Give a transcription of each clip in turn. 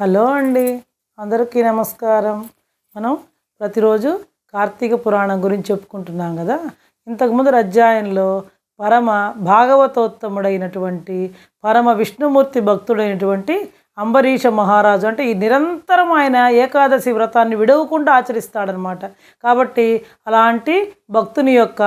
Hello అండి. అందరికీ నమస్కారం. మనం ప్రతిరోజు కార్తీక పురాణం గురించి చెప్పుకుంటున్నాం కదా. ఇంతకుముందు అధ్యాయంలో పరమ భాగవతోత్తముడైనటువంటి పరమ విష్ణుమూర్తి భక్తుడైనటువంటి అంబరీష మహారాజు అంటే ఈ నిరంతరం ఆయన ఏకాదశి వ్రతాన్ని విడవకుండా ఆచరిస్తాడనమాట కాబట్టి అలాంటి భక్తుని యొక్క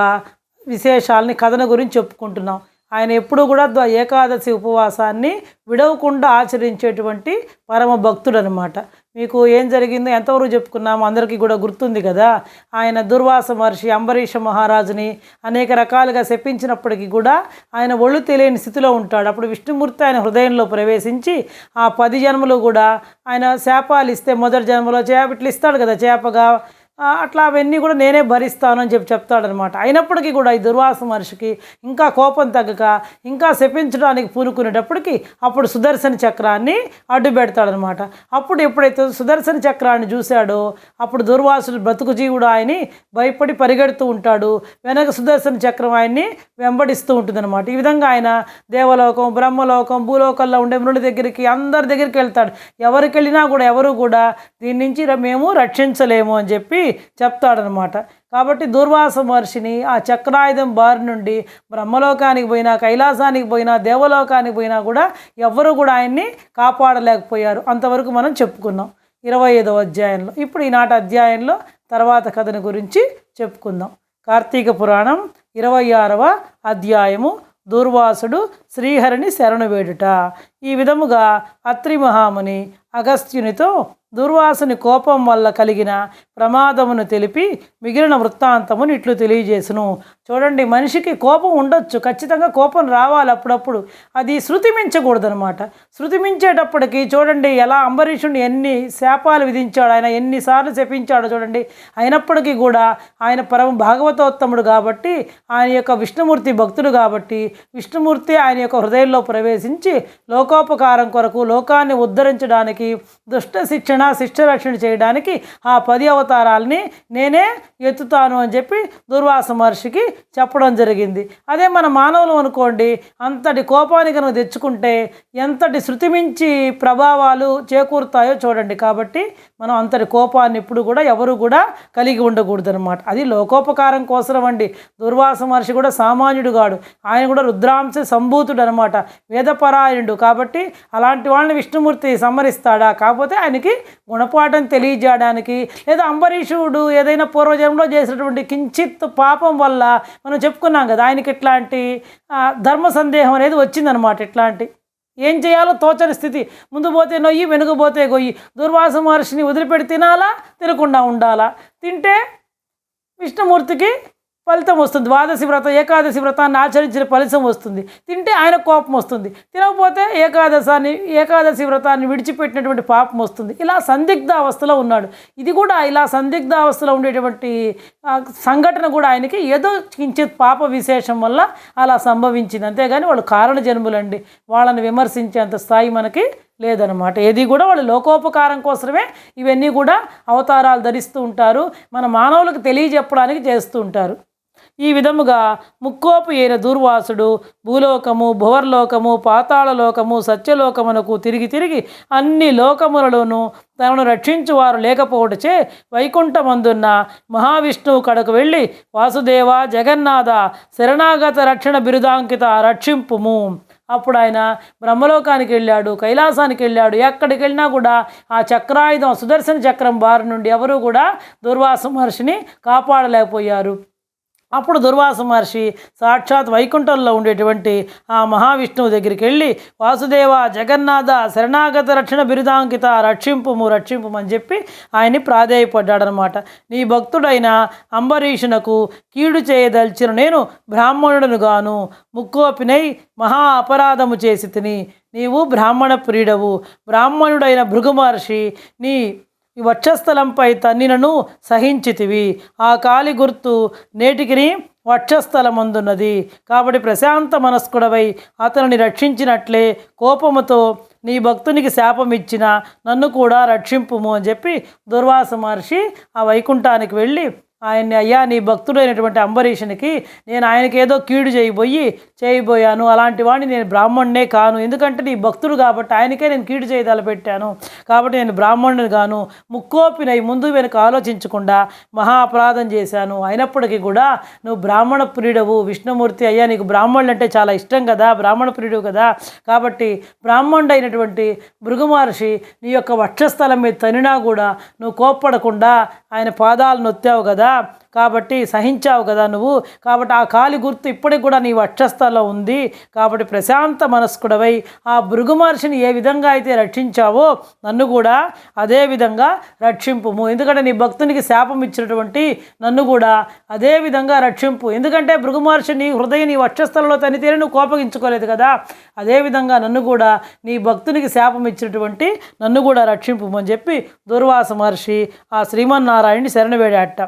విశేషాలని కథన గురించి చెప్పుకుంటున్నాం. ఆయన ఎప్పుడూ కూడా ఏకాదశి ఉపవాసాన్ని విడవకుండా ఆచరించేటువంటి పరమ భక్తుడు అనమాట మీకు ఏం జరిగిందో ఎంతవరకు చెప్పుకున్నామో అందరికీ కూడా గుర్తుంది కదా. ఆయన దుర్వాస మహర్షి అంబరీష మహారాజుని అనేక రకాలుగా శపించినప్పటికీ కూడా ఆయన ఒళ్ళు తెలియని స్థితిలో ఉంటాడు. అప్పుడు విష్ణుమూర్తి ఆయన హృదయంలో ప్రవేశించి ఆ పది జన్మలు కూడా ఆయన శాపాలు ఇస్తే మొదటి జన్మలో చేప ఇట్లా ఇస్తాడు కదా చేపగా అట్లా అవన్నీ కూడా నేనే భరిస్తాను అని చెప్పి చెప్తాడనమాట. అయినప్పటికీ కూడా ఈ దుర్వాస మనిషికి ఇంకా కోపం తగ్గక ఇంకా శపించడానికి పూనుకునేటప్పటికి అప్పుడు సుదర్శన చక్రాన్ని అడ్డు పెడతాడనమాట. అప్పుడు ఎప్పుడైతే సుదర్శన చక్రాన్ని చూశాడో అప్పుడు దుర్వాసుడు బ్రతుకు జీవుడు ఆయన్ని భయపడి పరిగెడుతూ ఉంటాడు. వెనక సుదర్శన చక్రం ఆయన్ని వెంబడిస్తూ ఉంటుందన్నమాట. ఈ విధంగా ఆయన దేవలోకం బ్రహ్మలోకం భూలోకంలో ఉండే మృణుల దగ్గరికి అందరి దగ్గరికి వెళ్తాడు. ఎవరికి వెళ్ళినా కూడా ఎవరు కూడా దీని నుంచి మేము రక్షించలేము అని చెప్పి చెప్తాడనమాట. కాబట్టి దుర్వాస మహర్షిని ఆ చక్రాయుధం బారి నుండి బ్రహ్మలోకానికి పోయినా కైలాసానికి పోయినా దేవలోకానికి పోయినా కూడా ఎవ్వరు కూడా ఆయన్ని కాపాడలేకపోయారు. అంతవరకు మనం చెప్పుకున్నాం ఇరవై ఐదవ అధ్యాయంలో ఇప్పుడు ఈనాటి అధ్యాయంలో తర్వాత కథను గురించి చెప్పుకుందాం. కార్తీక పురాణం ఇరవై ఆరవ అధ్యాయము దుర్వాసుడు శ్రీహరిని శరణు వేడుట ఈ విధముగా అత్రి మహాముని అగస్త్యునితో దుర్వాసుని కోపం వల్ల కలిగిన ప్రమాదమును తెలిపి మిగిలిన వృత్తాంతమును ఇట్లు తెలియజేసును. చూడండి మనిషికి కోపం ఉండొచ్చు ఖచ్చితంగా కోపం రావాలి అప్పుడప్పుడు. అది శృతి మించకూడదనమాట శృతి మించేటప్పటికి చూడండి ఎలా అంబరీషుని ఎన్ని శాపాలు విధించాడు ఆయన ఎన్నిసార్లు శపించాడో చూడండి. అయినప్పటికీ కూడా ఆయన పరమ భాగవతోత్తముడు కాబట్టి ఆయన యొక్క విష్ణుమూర్తి భక్తుడు కాబట్టి విష్ణుమూర్తి ఆయన యొక్క హృదయంలో ప్రవేశించి లోకోపకారం కొరకు లోకాన్ని ఉద్ధరించడానికి దుష్ట శిక్షణ శిష్ట రక్షణ చేయడానికి ఆ పది అవతారాలని నేనే ఎత్తుతాను అని చెప్పి దుర్వాస మహర్షికి చెప్పడం జరిగింది. అదే మన మానవులు అనుకోండి అంతటి కోపాన్ని కనుక తెచ్చుకుంటే ఎంతటి శృతిమించి ప్రభావాలు చేకూరుతాయో చూడండి. కాబట్టి మనం అంతటి కోపాన్ని ఇప్పుడు కూడా ఎవరు కూడా కలిగి ఉండకూడదు అనమాట అది లోకోపకారం కోసరం అండి. దుర్వాస మహర్షి కూడా సామాన్యుడు కాడు. ఆయన కూడా రుద్రాంశ సంభూతుడు అనమాట వేదపరాయణుడు. కాబట్టి అలాంటి వాళ్ళని విష్ణుమూర్తి సంహరిస్తాడా? కాకపోతే ఆయనకి గుణపాఠం తెలియజేయడానికి లేదా అంబరీషుడు ఏదైనా పూర్వజన్మలో చేసినటువంటి కించిత్ పాపం వల్ల మనం చెప్పుకున్నాం కదా ఆయనకి ఇట్లాంటి ధర్మ సందేహం అనేది వచ్చిందనమాట ఇట్లాంటి ఏం చేయాలో తోచని స్థితి. ముందు పోతే నొయ్యి వెనుక పోతే గొయ్యి. దుర్వాస మహర్షిని వదిలిపెట్టి తినాలా? తినకుండా ఉండాలా? తింటే విష్ణుమూర్తికి ఫలితం వస్తుంది. ద్వాదశి వ్రతం ఏకాదశి వ్రతాన్ని ఆచరించిన ఫలితం వస్తుంది. తింటే ఆయన కోపం వస్తుంది. తినకపోతే ఏకాదశాన్ని ఏకాదశి వ్రతాన్ని విడిచిపెట్టినటువంటి పాపం వస్తుంది. ఇలా సందిగ్ధ అవస్థలో ఉన్నాడు. ఇది కూడా ఇలా సందిగ్ధ అవస్థలో ఉండేటువంటి సంఘటన కూడా ఆయనకి ఏదో కించిత్ పాప విశేషం వల్ల అలా సంభవించింది. అంతేగాని వాళ్ళు కారణ జన్ములండి. వాళ్ళని విమర్శించేంత స్థాయి మనకి లేదనమాట ఏది కూడా వాళ్ళు లోకోపకారం కోసమే ఇవన్నీ కూడా అవతారాలు ధరిస్తూ ఉంటారు. మన మానవులకు తెలియజెప్పడానికి చేస్తూ ఉంటారు. ఈ విధముగా ముక్కోపు అయిన దూర్వాసుడు భూలోకము భువర్లోకము పాతాళలోకము సత్యలోకమునకు తిరిగి తిరిగి అన్ని లోకములలోనూ తనను రక్షించువారు లేకపోవటచే వైకుంఠమందున్న మహావిష్ణువు కడకు వెళ్ళి వాసుదేవ జగన్నాథ శరణాగత రక్షణ బిరుదాంకిత రక్షింపుము. అప్పుడు ఆయన బ్రహ్మలోకానికి వెళ్ళాడు కైలాసానికి వెళ్ళాడు. ఎక్కడికి వెళ్ళినా కూడా ఆ చక్రాయుధం సుదర్శన చక్రం బారి నుండి ఎవరూ కూడా దుర్వాస మహర్షిని కాపాడలేకపోయారు. అప్పుడు దుర్వాస మహర్షి సాక్షాత్ వైకుంఠంలో ఉండేటువంటి ఆ మహావిష్ణువు దగ్గరికి వెళ్ళి వాసుదేవ జగన్నాథ శరణాగత రక్షణ బిరుదాంకిత రక్షింపుము రక్షింపుము అని చెప్పి ఆయన్ని ప్రాధేయపడ్డాడనమాట. నీ భక్తుడైన అంబరీషునకు కీడు చేయదలిచిన నేను బ్రాహ్మణుడను గాను ముక్కోపినై మహా అపరాధము చేసి తిని నీవు బ్రాహ్మణ ప్రియుడవు. బ్రాహ్మణుడైన భృగు మహర్షి నీ వక్షస్థలంపై తన్నినను సహించితివి. ఆ కాలి గుర్తు నేటికిని వక్షస్థలమందున్నది. కాబట్టి ప్రశాంత మనస్కుడవై అతనిని రక్షించినట్లే కోపముతో నీ భక్తునికి శాపం ఇచ్చిన నన్ను కూడా రక్షింపుము అని చెప్పి దుర్వాస మహర్షి ఆ వైకుంఠానికి వెళ్ళి ఆయన్ని అయ్యా నీ భక్తుడైనటువంటి అంబరీషునికి నేను ఆయనకి ఏదో కీడు చేయబోయి చేయబోయాను. అలాంటి వాడిని నేను బ్రాహ్మణునే కాను. ఎందుకంటే నీ భక్తుడు కాబట్టి ఆయనకే నేను కీడు చేయదల పెట్టాను. కాబట్టి నేను బ్రాహ్మణుని గాను ముక్కోపినై ముందు వెనుక ఆలోచించకుండా మహా అపరాధం చేశాను. అయినప్పటికీ కూడా నువ్వు బ్రాహ్మణ ప్రియుడవు. విష్ణుమూర్తి అయ్యా నీకు బ్రాహ్మణులు అంటే చాలా ఇష్టం కదా. బ్రాహ్మణ ప్రియుడు కదా. కాబట్టి బ్రాహ్మణుడు అయినటువంటి మహర్షి నీ యొక్క వక్షస్థలం మీద తనినా కూడా నువ్వు కోప్పడకుండా ఆయన పాదాలు నొత్తావు కదా. కాబట్టి సహించావు కదా నువ్వు. కాబట్టి ఆ కాలి గుర్తు ఇప్పటికి కూడా నీ వక్షస్థలో ఉంది. కాబట్టి ప్రశాంత మనస్కుడవై ఆ భృగు మహర్షిని ఏ విధంగా అయితే రక్షించావో నన్ను కూడా అదే విధంగా రక్షింపుము. ఎందుకంటే నీ భక్తునికి శాపం ఇచ్చినటువంటి నన్ను కూడా అదే విధంగా రక్షింపు. ఎందుకంటే భృగు మహర్షి నీ హృదయం నీ వక్షస్థలంలో తనితేనే నువ్వు కోపగించుకోలేదు కదా. అదేవిధంగా నన్ను కూడా నీ భక్తునికి శాపం ఇచ్చినటువంటి నన్ను కూడా రక్షింపు అని చెప్పి దుర్వాస మహర్షి ఆ శ్రీమన్నారాయణని శరణ వేడాట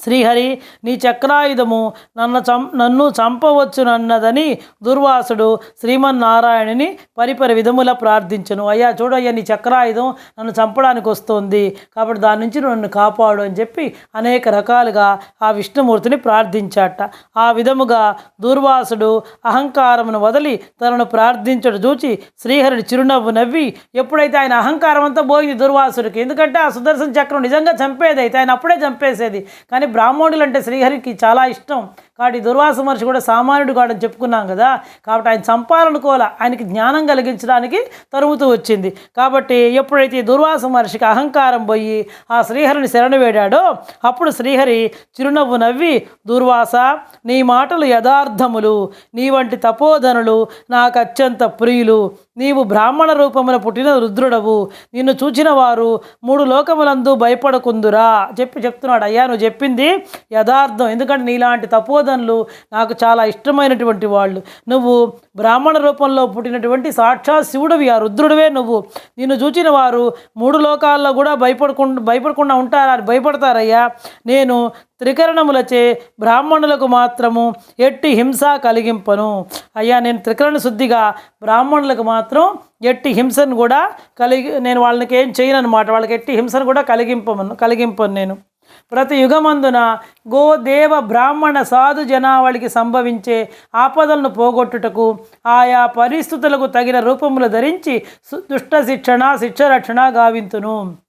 శ్రీహరి నీ చక్రాయుధము నన్ను చం నన్ను చంపవచ్చునన్నదని దుర్వాసుడు శ్రీమన్నారాయణుని పరిపరి విధముల ప్రార్థించను. అయ్యా చూడయ్యా నీ చక్రాయుధం నన్ను చంపడానికి వస్తుంది. కాబట్టి దాని నుంచి నన్ను కాపాడు అని చెప్పి అనేక రకాలుగా ఆ విష్ణుమూర్తిని ప్రార్థించాట. ఆ విధముగా దుర్వాసుడు అహంకారమును వదిలి తనను ప్రార్థించడు చూచి శ్రీహరిని చిరునవ్వు నవ్వి ఎప్పుడైతే ఆయన అహంకారం అంతా పోయింది దుర్వాసుడికి ఎందుకంటే ఆ సుదర్శన చక్రం నిజంగా చంపేది అయితే ఆయన అప్పుడే చంపేసేది. కానీ బ్రాహ్మణులు అంటే శ్రీహరికి చాలా ఇష్టం. కాబట్టి దుర్వాస మహర్షి కూడా సామాన్యుడు కాడని చెప్పుకున్నాం కదా. కాబట్టి ఆయన చంపాలనుకోవాల ఆయనకి జ్ఞానం కలిగించడానికి తరుగుతూ వచ్చింది. కాబట్టి ఎప్పుడైతే దుర్వాస మహర్షికి అహంకారం పోయి ఆ శ్రీహరిని శరణ వేడాడో అప్పుడు శ్రీహరి చిరునవ్వు నవ్వి దుర్వాస నీ మాటలు యథార్థములు. నీ వంటి తపోధనులు నాకు అత్యంత ప్రియులు. నీవు బ్రాహ్మణ రూపమున పుట్టిన రుద్రుడవు. నిన్ను చూచిన వారు మూడు లోకములందు భయపడకుందురా. చెప్పి చెప్తున్నాడు. అయ్యా నువ్వు చెప్పింది యథార్థం. ఎందుకంటే నీలాంటి తపోధనులు నాకు చాలా ఇష్టమైనటువంటి వాళ్ళు. నువ్వు బ్రాహ్మణ రూపంలో పుట్టినటువంటి సాక్షాత్ శివుడివి ఆ రుద్రుడివే నువ్వు. నిన్ను చూచిన వారు మూడు లోకాల్లో కూడా భయపడకుండా భయపడకుండా ఉంటారా భయపడతారయ్యా? నేను త్రికరణములచే బ్రాహ్మణులకు మాత్రము ఎట్టి హింస కలిగింపను. అయ్యా నేను త్రికరణ శుద్ధిగా బ్రాహ్మణులకు మాత్రం ఎట్టి హింసను కూడా కలిగి నేను వాళ్ళకి ఏం చేయను అనమాట వాళ్ళకి ఎట్టి హింసను కూడా కలిగింపను కలిగింపను నేను. ప్రతి యుగమందున గో దేవ బ్రాహ్మణ సాధు జనావళికి సంభవించే ఆపదలను పోగొట్టుటకు ఆయా పరిస్థితులకు తగిన రూపములు ధరించి సు- దుష్ట శిక్షణ శిక్షరక్షణ గావింతును.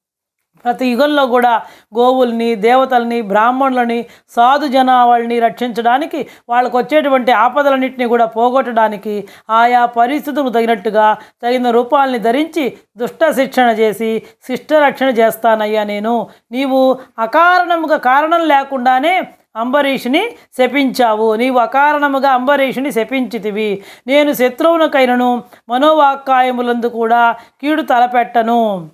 ప్రతి యుగంలో కూడా గోవుల్ని దేవతల్ని బ్రాహ్మణులని సాధు జనావళిని రక్షించడానికి వాళ్ళకు వచ్చేటువంటి ఆపదలన్నింటినీ కూడా పోగొట్టడానికి ఆయా పరిస్థితులకు తగినట్టుగా తగిన రూపాలని ధరించి దుష్ట శిక్షణ చేసి శిష్ట రక్షణ చేస్తానయ్యా నేను. నీవు అకారణముగా కారణం లేకుండానే అంబరీషుని శపించావు. నీవు అకారణముగా అంబరీషుని శపించితివి. నేను శత్రువునకైనను మనోవాక్కాయములందు కూడా కీడు తలపెట్టను.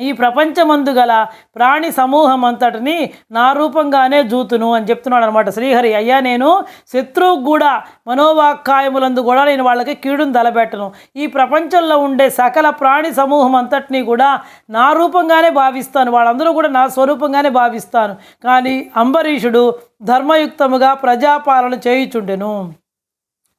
ఈ ప్రపంచమందు గల ప్రాణి సమూహం అంతటిని నా రూపంగానే జూతును అని చెప్తున్నాడు అనమాట శ్రీహరి. అయ్యా నేను శత్రువు కూడా మనోవాక్కాయములందు కూడా నేను వాళ్ళకి కీడును తలబెట్టను ఈ ప్రపంచంలో ఉండే సకల ప్రాణి సమూహం అంతటిని కూడా నా రూపంగానే భావిస్తాను. వాళ్ళందరూ కూడా నా స్వరూపంగానే భావిస్తాను. కానీ అంబరీషుడు ధర్మయుక్తముగా ప్రజాపాలన చేయుచుండెను.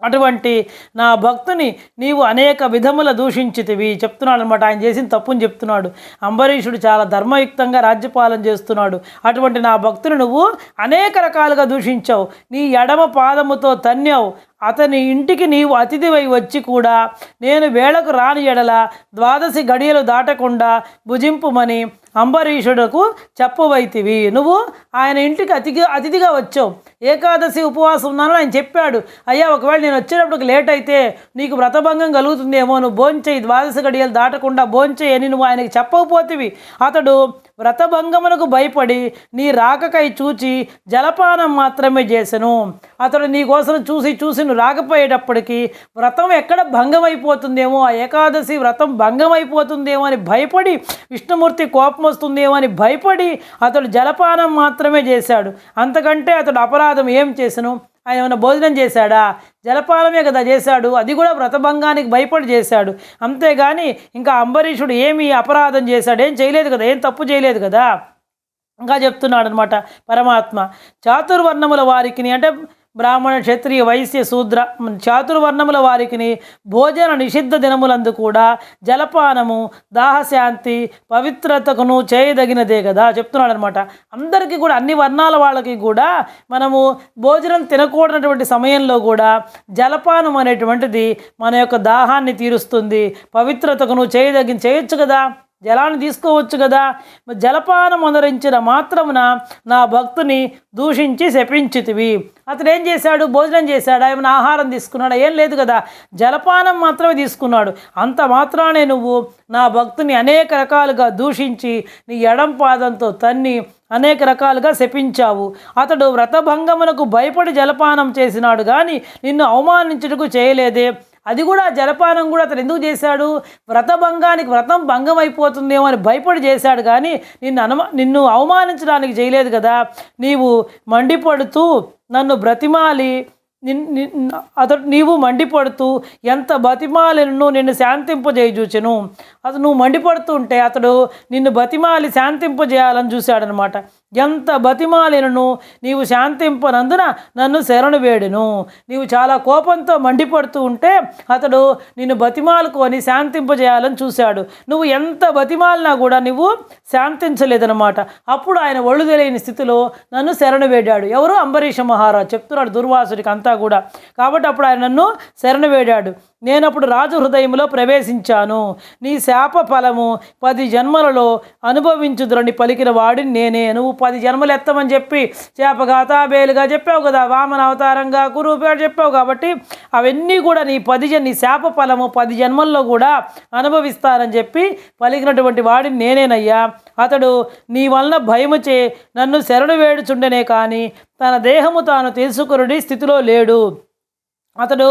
అటువంటి నా భక్తుని నీవు అనేక విధముల దూషించితివి. చెప్తున్నాడు అనమాట ఆయన చేసిన తప్పుని చెప్తున్నాడు. అంబరీషుడు చాలా ధర్మయుక్తంగా రాజ్యపాలన చేస్తున్నాడు. అటువంటి నా భక్తుని నువ్వు అనేక రకాలుగా దూషించావు. నీ ఎడమ పాదముతో తన్యావు అతని ఇంటికి నీవు అతిథివై వచ్చి కూడా నేను వేళకు రాని ఎడల ద్వాదశి గడియలు దాటకుండా భుజింపుమని అంబరీషుడకు చెప్పవైతివి. నువ్వు ఆయన ఇంటికి అతిథి అతిథిగా వచ్చావు. ఏకాదశి ఉపవాసం ఉన్నానని ఆయన చెప్పాడు. అయ్యా ఒకవేళ నేను వచ్చేటప్పుడు లేట్ అయితే నీకు వ్రతభంగం కలుగుతుందేమో. నువ్వు భోంచేయి ద్వాదశి గడియలు దాటకుండా భోంచేయి అని నువ్వు ఆయనకి చెప్పకపోతివి. అతడు వ్రతభంగమునకు భయపడి నీ రాకకై చూచి జలపానం మాత్రమే చేసెను. అతడు నీ కోసం చూసి చూసి నువ్వు రాకపోయేటప్పటికీ వ్రతం ఎక్కడ భంగమైపోతుందేమో ఆ ఏకాదశి వ్రతం భంగమైపోతుందేమో అని భయపడి విష్ణుమూర్తి కోపం వస్తుందేమో అని భయపడి అతడు జలపానం మాత్రమే చేశాడు. అంతకంటే అతడు అపరాధం ఏం చేసను? ఆయన ఏమైనా భోజనం చేశాడా? జలపాలమే కదా చేశాడు. అది కూడా వ్రతభంగానికి భయపడి చేశాడు. అంతేగాని ఇంకా అంబరీషుడు ఏమి అపరాధం చేశాడు? ఏం చేయలేదు కదా? ఏం తప్పు చేయలేదు కదా? ఇంకా చెప్తున్నాడు అనమాట పరమాత్మ. చాతుర్వర్ణముల వారికి అంటే బ్రాహ్మణ క్షత్రియ వైశ్య శూద్ర చాతుర్వర్ణముల వారికి భోజన నిషిద్ధ దినములందు కూడా జలపానము దాహశాంతి పవిత్రతకును చేయదగినదే కదా చెప్తున్నాడు అనమాట అందరికీ కూడా అన్ని వర్ణాల వాళ్ళకి కూడా మనము భోజనం తినకూడనటువంటి సమయంలో కూడా జలపానం అనేటువంటిది మన యొక్క దాహాన్ని తీరుస్తుంది పవిత్రతకును చేయదగిన చేయొచ్చు కదా? జలాన్ని తీసుకోవచ్చు కదా. జలపానం అనురించిన మాత్రమున నా భక్తుని దూషించి శపించితివి. అతడు ఏం చేశాడు? భోజనం చేశాడా? ఏమైనా ఆహారం తీసుకున్నాడా? ఏం లేదు కదా. జలపానం మాత్రమే తీసుకున్నాడు. అంత మాత్రానే నువ్వు నా భక్తుని అనేక రకాలుగా దూషించి నీ ఎడం పాదంతో తన్ని అనేక రకాలుగా శపించావు. అతడు వ్రతభంగమునకు భయపడి జలపానం చేసినాడు కానీ నిన్ను అవమానించుటకు చేయలేదే. అది కూడా జలపానం కూడా అతను ఎందుకు చేశాడు? వ్రతభంగానికి వ్రతం భంగం అయిపోతుందేమో అని భయపడి చేశాడు కానీ నిన్ను అనుమా నిన్ను అవమానించడానికి చేయలేదు కదా. నీవు మండిపడుతూ నన్ను బ్రతిమాలి. అతడు నీవు మండిపడుతూ ఎంత బతిమాలిను నిన్ను శాంతింపజేయచూచెను. అతను నువ్వు మండిపడుతుంటే అతడు నిన్ను బతిమాలి శాంతింపజేయాలని చూశాడనమాట. ఎంత బతిమాలినను నీవు శాంతింపనందున నన్ను శరణు వేడును. నీవు చాలా కోపంతో మండిపడుతూ ఉంటే అతడు నిన్ను బతిమాలుకొని శాంతింపజేయాలని చూశాడు. నువ్వు ఎంత బతిమాలినా కూడా నువ్వు శాంతించలేదనమాట అప్పుడు ఆయన ఒళ్ళు తెలియని స్థితిలో నన్ను శరణు వేడాడు. ఎవరు? అంబరీష మహారాజ్ చెప్తున్నాడు దుర్వాసుడికి అంతా కూడా. కాబట్టి అప్పుడు ఆయన నన్ను శరణు వేడాడు. నేను అప్పుడు రాజు హృదయంలో ప్రవేశించాను. నీ శాప ఫలము పది జన్మలలో అనుభవించుదురని పలికిన వాడిని నేనే. నువ్వు పది జన్మలు ఎత్తమని చెప్పి చేపగా తాబేలుగా చెప్పావు కదా వామన అవతారంగా కురూపేట చెప్పావు కాబట్టి అవన్నీ కూడా నీ పది జన్ నీ శాప ఫలము పది జన్మల్లో కూడా అనుభవిస్తానని చెప్పి పలికినటువంటి వాడిని నేనేనయ్యా. అతడు నీ వలన భయముచే నన్ను శరణు వేడుచుండనే కానీ తన దేహము తాను తెలుసుకుని స్థితిలో లేడు. అతడు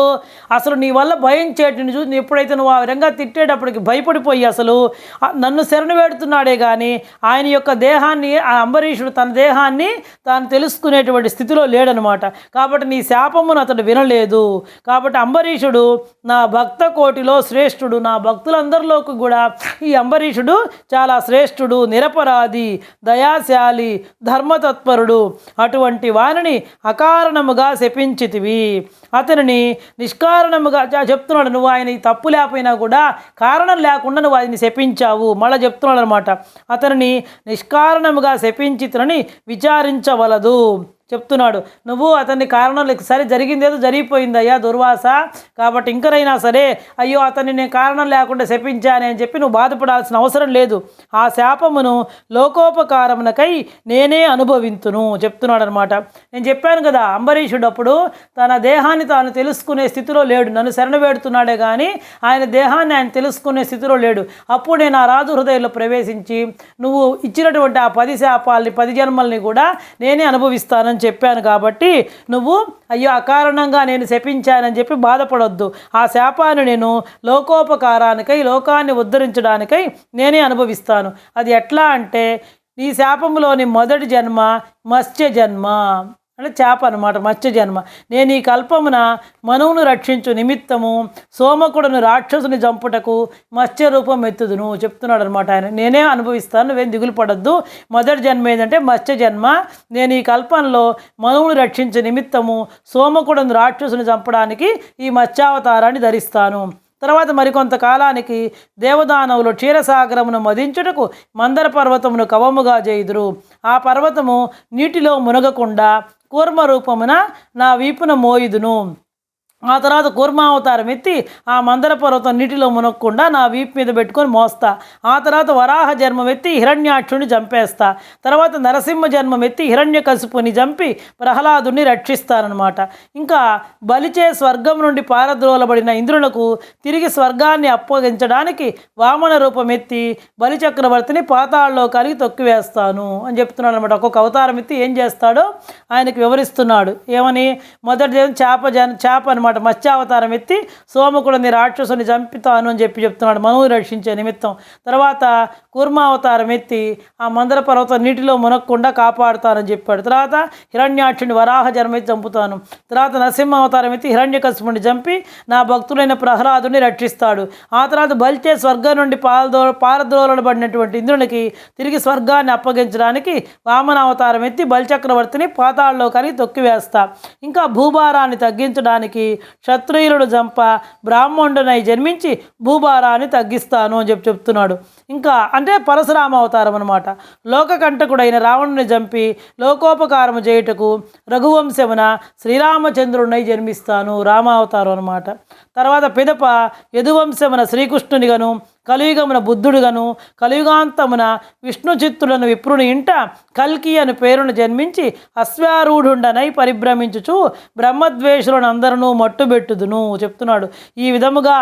అసలు నీ వల్ల భయం చేయటం చూసి ఎప్పుడైతే నువ్వు ఆ విధంగా తిట్టేటప్పటికి భయపడిపోయి అసలు నన్ను శరణు వేడుతున్నాడే కానీ ఆయన యొక్క దేహాన్ని ఆ అంబరీషుడు తన దేహాన్ని తాను తెలుసుకునేటువంటి స్థితిలో లేడనమాట. కాబట్టి నీ శాపమును అతడు వినలేదు. కాబట్టి అంబరీషుడు నా భక్త కోటిలో శ్రేష్ఠుడు నా భక్తులందరిలోకి కూడా ఈ అంబరీషుడు చాలా శ్రేష్ఠుడు నిరపరాధి దయాశాలి ధర్మతత్పరుడు అటువంటి వారిని అకారణముగా శపించితివి. అతనిని నిష్కారణముగా చెప్తున్నాడు. నువ్వు ఆయన తప్పు లేకపోయినా కూడా కారణం లేకుండా నువ్వు ఆయన్ని శపించావు. మళ్ళీ చెప్తున్నాడు అనమాట అతనిని నిష్కారణముగా శపించితనని విచారించవలదు. చెప్తున్నాడు. నువ్వు అతన్ని కారణం లేక సరే జరిగింది ఏదో జరిగిపోయింది అయ్యా దుర్వాస. కాబట్టి ఇంకనైనా సరే అయ్యో అతన్ని నేను కారణం లేకుండా శపించాను అని చెప్పి నువ్వు బాధపడాల్సిన అవసరం లేదు. ఆ శాపమును లోకోపకారమునకై నేనే అనుభవింతును చెప్తున్నాడు అనమాట నేను చెప్పాను కదా అంబరీషుడు అప్పుడు తన దేహాన్ని తాను తెలుసుకునే స్థితిలో లేడు. నన్ను శరణ వేడుతున్నాడే కానీ ఆయన దేహాన్ని ఆయన తెలుసుకునే స్థితిలో లేడు. అప్పుడు నేను ఆ రాజు హృదయంలో ప్రవేశించి నువ్వు ఇచ్చినటువంటి ఆ పది శాపాలని పది జన్మల్ని కూడా నేనే అనుభవిస్తానని చెప్పాను కాబట్టి నువ్వు అయ్యో అకారణంగా నేను శపించానని చెప్పి బాధపడొద్దు. ఆ శాపాన్ని నేను లోకోపకారానికై లోకాన్ని ఉద్ధరించడానికై నేనే అనుభవిస్తాను. అది ఎట్లా అంటే ఈ శాపంలోని మొదటి జన్మ మత్స్య జన్మ. అంటే చేప అనమాట మత్స్య జన్మ. నేను ఈ కల్పమున మనువును రక్షించు నిమిత్తము సోమకుడును రాక్షసుని చంపుటకు మత్స్య రూపం ఎత్తుదును చెప్తున్నాడు అనమాట ఆయన. నేనే అనుభవిస్తాను నువ్వేం దిగులు పడద్దు. మొదటి జన్మ ఏంటంటే మత్స్య జన్మ. నేను ఈ కల్పంలో మనువును రక్షించే నిమిత్తము సోమకుడును రాక్షసుని చంపడానికి ఈ మత్స్యావతారాన్ని ధరిస్తాను. తర్వాత మరికొంత కాలానికి దేవదానవులు క్షీరసాగరమును మదించుటకు మందర పర్వతమును కవముగా చేయుదురు. ఆ పర్వతము నీటిలో మునగకుండా కూర్మ రూపమున నా వీపున మోయుదును. ఆ తర్వాత కూర్మావతారం ఎత్తి ఆ మందర పర్వతం నీటిలో మునక్కుండా నా వీపు మీద పెట్టుకొని మోస్తా. ఆ తర్వాత వరాహ జన్మం ఎత్తి హిరణ్యాక్షుని చంపేస్తా. తర్వాత నరసింహ జన్మం ఎత్తి హిరణ్య కసుపుని చంపి ప్రహ్లాదుని రక్షిస్తానమాట ఇంకా బలిచే స్వర్గం నుండి పారద్రోలబడిన ఇంద్రులకు తిరిగి స్వర్గాన్ని అప్పగించడానికి వామన రూపం ఎత్తి బలి చక్రవర్తిని పాతాళలో కలిగి తొక్కివేస్తాను అని చెప్తున్నాడు అనమాట ఒక్కొక్క అవతారం ఎత్తి ఏం చేస్తాడో ఆయనకు వివరిస్తున్నాడు. ఏమని? మొదటి చేప జన్ చేప అనమాట అనమాట మత్స్యావతారం ఎత్తి సోమకుడిని రాక్షసుని చంపుతాను అని చెప్పి చెప్తున్నాడు మనువుని రక్షించే నిమిత్తం. తర్వాత కూర్మావతారం ఎత్తి ఆ మందర పర్వతం నీటిలో మునక్కుండా కాపాడుతానని చెప్పాడు. తర్వాత హిరణ్యాక్షుని వరాహ జన్మెత్తి చంపుతాను. తర్వాత నరసింహ అవతారం ఎత్తి హిరణ్యకశిపుని చంపి నా భక్తులైన ప్రహ్లాదుని రక్షిస్తాడు. ఆ తర్వాత బలిచే స్వర్గం నుండి పాలదో పారద్రోలబడినటువంటి ఇంద్రునికి తిరిగి స్వర్గాన్ని అప్పగించడానికి వామన అవతారం ఎత్తి బలిచక్రవర్తిని పాతాళలో కని తొక్కివేస్తా. ఇంకా భూభారాన్ని తగ్గించడానికి క్షత్రియులను చంప బ్రాహ్మణుడనై జన్మించి భూభారాన్ని తగ్గిస్తాను అని చెప్పి చెప్తున్నాడు. ఇంకా అంటే పరశురామ అవతారం అనమాట లోకకంటకుడైన రావణుని చంపి లోకోపకారము చేయుటకు రఘువంశమున శ్రీరామచంద్రుడినై జన్మిస్తాను రామావతారం అనమాట తర్వాత పిదప యదువంశమున శ్రీకృష్ణునిగను కలియుగమున బుద్ధుడుగను కలియుగాంతమున విష్ణు చిత్తులను విప్రుని ఇంట కల్కి అని పేరును జన్మించి అశ్వారూఢుండనై పరిభ్రమించుచు బ్రహ్మద్వేషులను అందరూ మట్టుబెట్టుదును చెప్తున్నాడు. ఈ విధముగా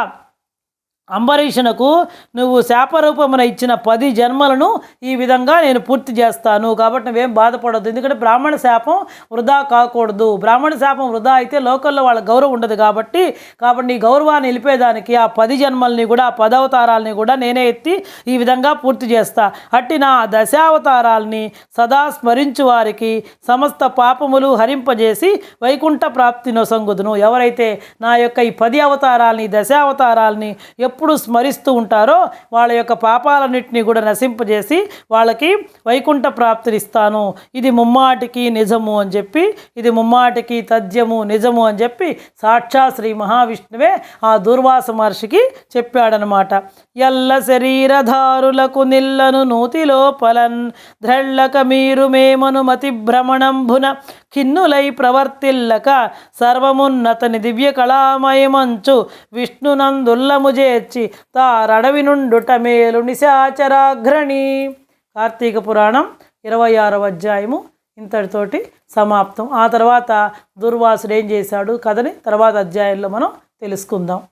అంబరీషునకు నువ్వు శాపరూపమున ఇచ్చిన పది జన్మలను ఈ విధంగా నేను పూర్తి చేస్తాను. కాబట్టి నువ్వేం బాధపడద్దు. ఎందుకంటే బ్రాహ్మణ శాపం వృధా కాకూడదు. బ్రాహ్మణ శాపం వృధా అయితే లోకల్లో వాళ్ళ గౌరవం ఉండదు కాబట్టి కాబట్టి నీ గౌరవాన్ని నిలిపేదానికి ఆ పది జన్మల్ని కూడా ఆ పదవతారాలని కూడా నేనే ఎత్తి ఈ విధంగా పూర్తి చేస్తా. అట్టి నా దశావతారాల్ని సదా స్మరించు వారికి సమస్త పాపములు హరింపజేసి వైకుంఠ ప్రాప్తి నొసంగుదును. ఎవరైతే నా యొక్క ఈ పది అవతారాల్ని దశావతారాలని ఎప్పుడు ఎప్పుడు స్మరిస్తూ ఉంటారో వాళ్ళ యొక్క పాపాలన్నింటినీ కూడా నశింపజేసి వాళ్ళకి వైకుంఠ ప్రాప్తినిస్తాను ఇది ముమ్మాటికి నిజము అని చెప్పి ఇది ముమ్మాటికి తథ్యము నిజము అని చెప్పి సాక్షా శ్రీ మహావిష్ణువే ఆ దుర్వాస మహర్షికి చెప్పాడనమాట. ఎల్ల శరీరధారులకు నిల్లను నూతి లోపలన్ ద్రళ్ళక మీరు మేమను మతి భ్రమణంభున ఖిన్నులై ప్రవర్తిల్లక సర్వమున్నతని దివ్య కళామయమంచు విష్ణునందుల్లముజే తెచ్చి తారడవి నుండుట మేలు నిశాచరాగ్రణి. కార్తీక పురాణం ఇరవై ఆరవ అధ్యాయము. ఇంతటితోటి సమాప్తం. ఆ తర్వాత దుర్వాసుడు ఏం చేశాడు? కథని తర్వాత అధ్యాయంలో మనం తెలుసుకుందాం.